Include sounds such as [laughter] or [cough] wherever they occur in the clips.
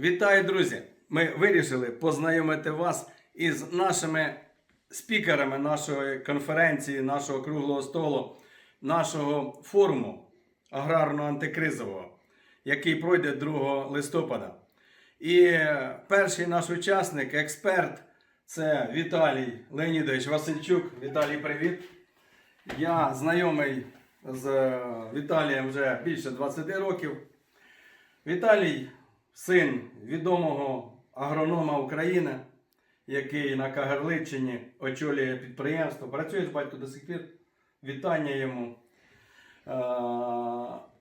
Вітаю, друзі! Ми вирішили познайомити вас із нашими спікерами нашої конференції, нашого круглого столу, нашого форуму аграрно-антикризового, який пройде 2 листопада. І перший наш учасник, експерт, це Віталій Леонідович Васильчук. Віталій, привіт! Я знайомий з е, Віталієм вже більше 20 років. Віталій син відомого агронома України, який на Кагарличині очолює підприємство. Працює з батько до сих пір. Вітання йому.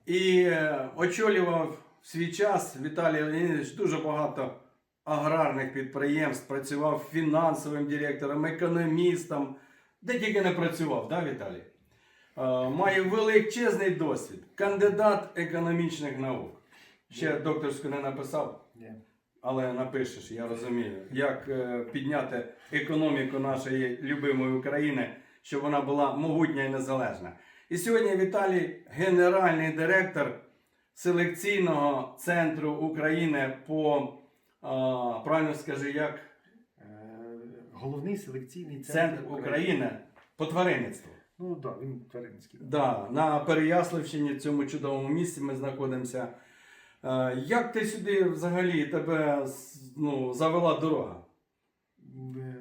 І е, очолював в свій час Віталій Леонідович дуже багато аграрних підприємств, працював фінансовим директором, економістом, де тільки не працював, да, Віталій? Має величезний досвід, кандидат економічних наук. Ще докторську не написав, Ні. але напишеш, я розумію, як е, підняти економіку нашої любимої України, щоб вона була могутня і незалежна. І сьогодні Віталій, генеральний директор селекційного центру України по а, правильно скажи, як Е, Головний селекційний центр, центр України по тваринництву. Ну так, да, він тваринський. Да, на Переяславщині, в цьому чудовому місці ми знаходимося. Е, Як ти сюди взагалі тебе ну, завела дорога? Е,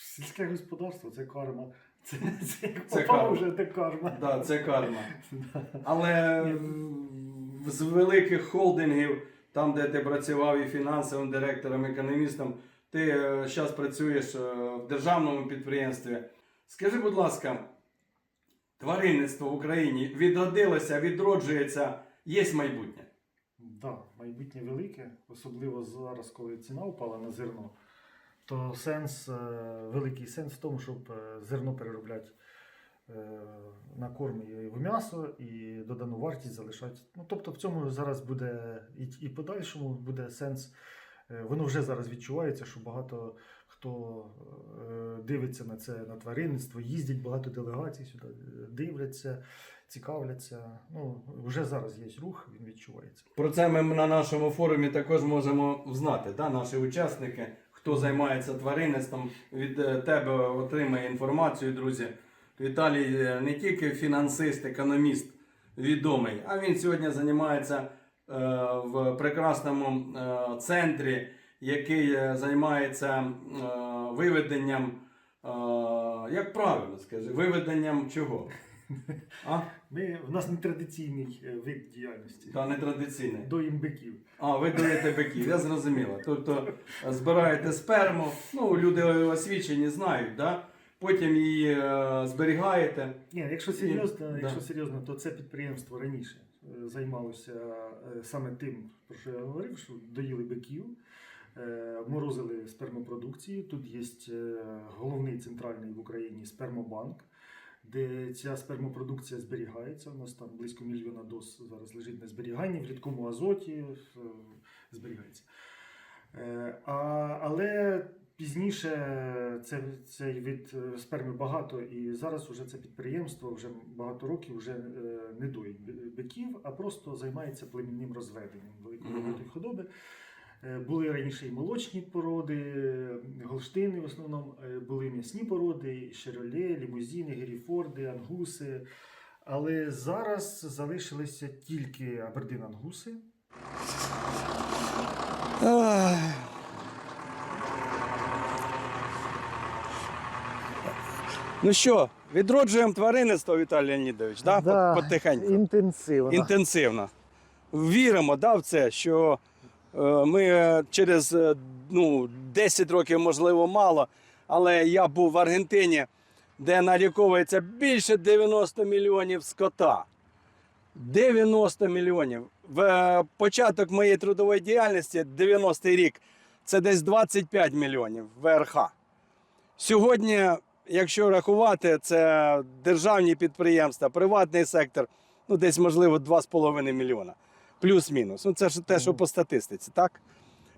Сільське господарство це карма. [laughs] Це, це, Це карма. вже те карма. Да, це карма. [laughs] Але з великих холдингів, там, де ти працював і фінансовим директором, економістом, ти зараз працюєш е, в державному підприємстві. Скажи, будь ласка, тваринництво в Україні відродилося, відроджується, є майбутнє. Да, майбутнє велике, особливо зараз, коли ціна впала на зерно, то сенс, е, великий сенс в тому, щоб е, зерно переробляти е, на корм і в м'ясо і додану вартість залишати. Ну, тобто в цьому зараз буде і, подальшому буде сенс. Воно вже зараз відчувається, що багато хто дивиться на це на тваринництво, їздять багато делегацій сюди, дивляться, цікавляться. Ну, вже зараз є рух, він відчувається. Про це ми на нашому форумі також можемо знати. Да? Наші учасники, хто займається тваринництвом, від е, тебе отримає інформацію, друзі. Віталій е, не тільки фінансист, економіст відомий, а він сьогодні займається е, в прекрасному центрі, який займається виведенням, як правильно скажи, виведенням чого? А? [laughs] Ми, в нас нетрадиційний е, вид діяльності. Та нетрадиційний. До імбиків. А, ви доїте биків, я зрозуміла. Тобто е, збираєте сперму, ну люди освічені знають, да? потім її е, зберігаєте. Ні, якщо серйозно, Да. якщо серйозно, то це підприємство раніше е, займалося саме тим, про що я говорив, що доїли биків, морозили спермопродукцію. Тут є головний центральний в Україні спермобанк. Де ця спермопродукція зберігається. У нас там близько мільйона доз зараз лежить на зберіганні, в рідкому азоті е, зберігається. Е, А, але пізніше це, цей вид е, сперми багато, і зараз уже це підприємство вже багато років вже не доїть биків, а просто займається племінним розведенням великої Мгм. великої худоби. Е, Були раніше і молочні породи, е, голштини в основному, е, були м'ясні породи, шероле, лімузіни, геріфорди, ангуси. Але зараз залишилися тільки абердин ангуси. Ну що, відроджуємо тваринництво, Віталій Леонідович, да? Да, потихеньку, Інтенсивно. інтенсивно. Віримо да, в це, що ми е, через е, ну, 10 років, можливо, мало, але я був в Аргентині, де наліковується більше 90 мільйонів скота. 90 мільйонів. В е, початок моєї трудової діяльності, 90-й рік, це десь 25 мільйонів ВРХ. Сьогодні, якщо рахувати, це державні підприємства, приватний сектор, ну десь, можливо, 2,5 мільйона. Плюс-мінус. Ну, це ж те, що по статистиці, так?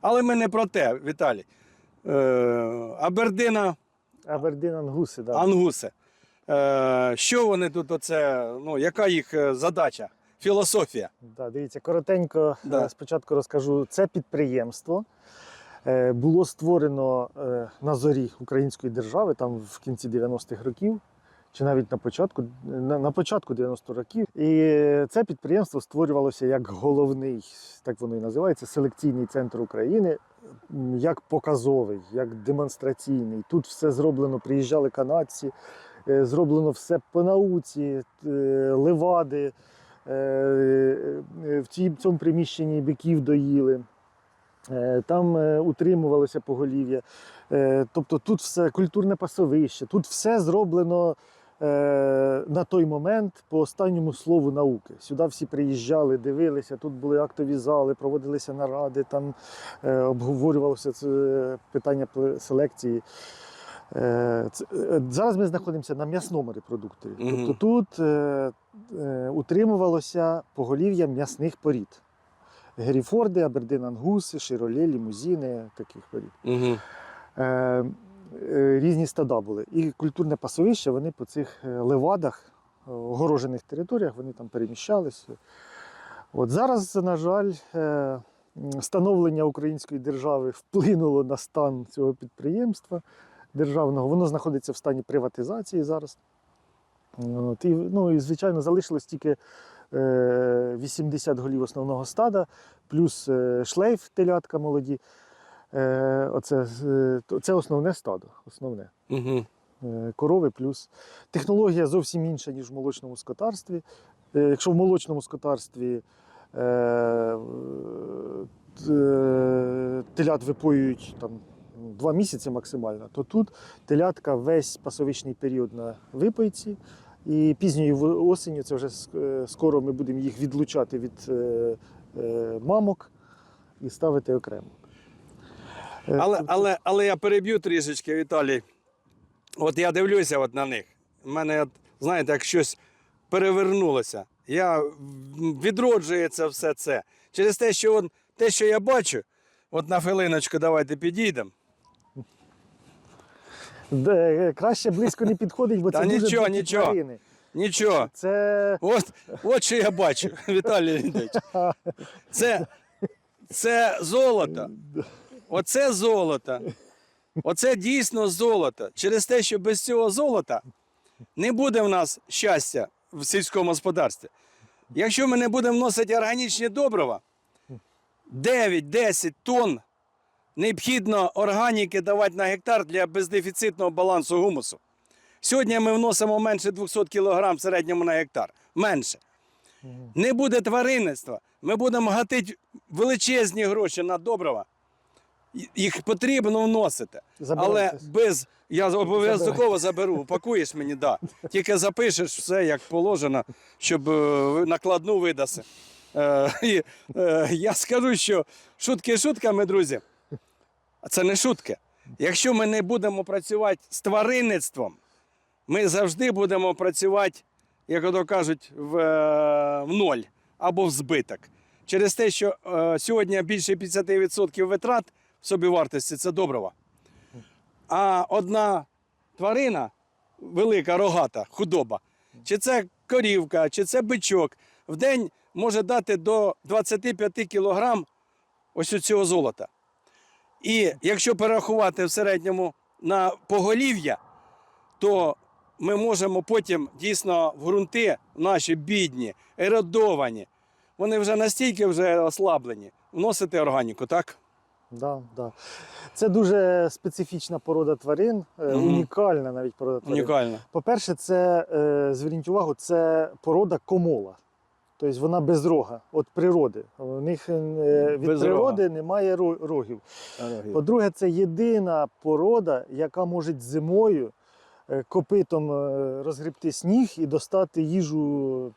Але ми не про те, Віталій. Е, Абердина, Абердин ангуси, да. Ангуси. Е, що вони тут, оце, ну, яка їх е, задача філософія. Да, дивіться, коротенько Да. е, спочатку розкажу. Це підприємство е, було створено на зорі української держави, там в кінці 90-х років, чи навіть на початку, на, початку 90-х років. І це підприємство створювалося як головний, так воно і називається, селекційний центр України, як показовий, як демонстраційний. Тут все зроблено, приїжджали канадці, е, зроблено все по науці, е, левади. Е, В цьому приміщенні биків доїли, там утримувалося поголів'я. Тобто тут все культурне пасовище, тут все зроблено на той момент по останньому слову науки. Сюди всі приїжджали, дивилися, тут були актові зали, проводилися наради, там е, обговорювалося це питання селекції. Е, це- е, Зараз ми знаходимося на м'ясному репродукторі. Мгм. Тобто тут е, е, утримувалося поголів'я м'ясних порід. Геріфорди, Абердин Ангуси, Широлі, лімузіни, таких порід. Угу. Е, е, різні стада були. І культурне пасовище вони по цих е, левадах, е, огорожених територіях, вони там переміщалися. От зараз, на жаль, е, становлення української держави вплинуло на стан цього підприємства державного. Воно знаходиться в стані приватизації зараз. От, і, ну, і, звичайно, залишилось тільки е, 80 голів основного стада, плюс е, шлейф телятка молоді. Е, оце, е, це основне стадо. Основне. Угу. Е, Корови плюс. Технологія зовсім інша, ніж в молочному скотарстві. Е, Якщо в молочному скотарстві е, е, телят випоюють там, два місяці максимально, то тут телятка весь пасовичний період на випойці. І пізньою осінню, це вже скоро ми будемо їх відлучати від мамок і ставити окремо. Е, Але, але, але я переб'ю трішечки, Віталій. От я дивлюся от на них. У мене, от, знаєте, як щось перевернулося. Я відроджується все це. Через те, що от, те, що я бачу, от на хвилиночку давайте підійдемо. Де, краще близько не підходить, бо Та це дуже нічого, дикі нічого. тварини. Нічого. Це От, от що я бачу, [laughs] Віталій Леонідович. Це, це золото. Оце золото. Оце дійсно золото. Через те, що без цього золота не буде в нас щастя в сільському господарстві. Якщо ми не будемо вносити органічні добрива, 9-10 тонн необхідно органіки давати на гектар для бездефіцитного балансу гумусу. Сьогодні ми вносимо менше 200 кг в середньому на гектар. Менше. Не буде тваринництва. Ми будемо гатити величезні гроші на добрива. Їх потрібно вносити. Але без. Я обов'язково заберу, упакуєш мені, да. Тільки запишеш все як положено, щоб е, накладну видаси. Е, і, е, я скажу, що шутки шутками, друзі. А це не шутки. Якщо ми не будемо працювати з тваринництвом, ми завжди будемо працювати, як ото кажуть, в, в ноль або в збиток. Через те, що е, сьогодні більше 50% витрат собівартості це добрива. А одна тварина, велика рогата, худоба, чи це корівка, чи це бичок, в день може дати до 25 кілограм ось цього золота. І якщо перерахувати в середньому на поголів'я, то ми можемо потім дійсно в ґрунти наші бідні, еродовані, вони вже настільки вже ослаблені, вносити органіку, так? Да, да. Це дуже специфічна порода тварин, е, Мгм. унікальна навіть порода тварин. Унікально. По-перше, це е, зверніть увагу, це порода комола. Тобто вона без рога, від природи. У них е, від Без природи немає ро- рогів. По-друге, це єдина порода, яка може зимою е, копитом е, розгребти сніг і достати їжу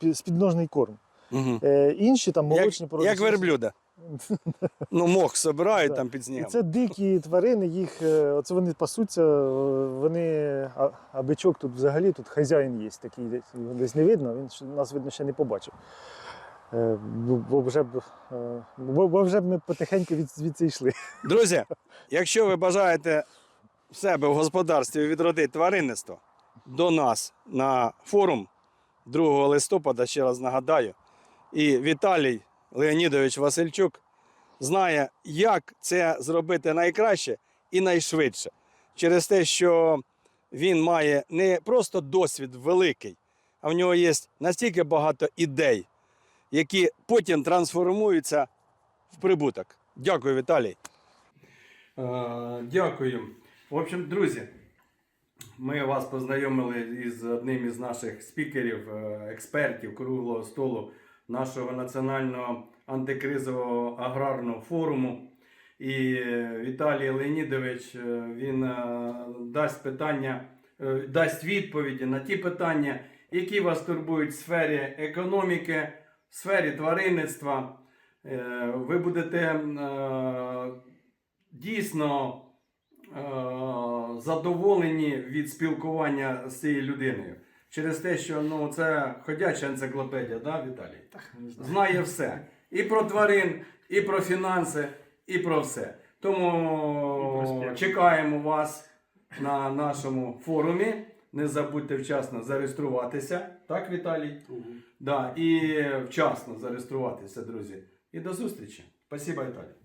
пі- спідножний корм. Угу. Е, Інші там молочні породи. як верблюда. [laughs] Ну, мох собирають Да. там під І це дикі тварини, їх е, оце вони пасуться, е, вони. А, а бичок тут взагалі тут хазяїн є такий, десь- десь не видно, він нас видно ще не побачив. Е, Бо вже б, бо, бо вже б ми потихеньку від, звідси йшли. Друзі, [laughs] якщо ви бажаєте в себе в господарстві відродити тваринництво, до нас на форум 2 листопада, ще раз нагадаю. І Віталій Леонідович Васильчук знає, як це зробити найкраще і найшвидше. Через те, що він має не просто досвід великий, а в нього є настільки багато ідей, які потім трансформуються в прибуток. Дякую, Віталій. Е, Дякую. В общем, друзі, ми вас познайомили із одним із наших спікерів, е, експертів круглого столу нашого національного антикризового аграрного форуму. І е, Віталій Леонідович е, він е, дасть питання, дасть відповіді на ті питання, які вас турбують в сфері економіки, в сфері тваринництва. Ви будете дійсно задоволені від спілкування з цією людиною. Через те, що ну, це ходяча енциклопедія, да, Віталій? Так, не знаю. Знає все. І про тварин, і про фінанси, і про все. Тому чекаємо вас на нашому форумі. Не забудьте вчасно зареєструватися. Так, Віталій? Угу. Да, і вчасно зареєструватися, друзі. І до зустрічі. Спасибо, Віталій.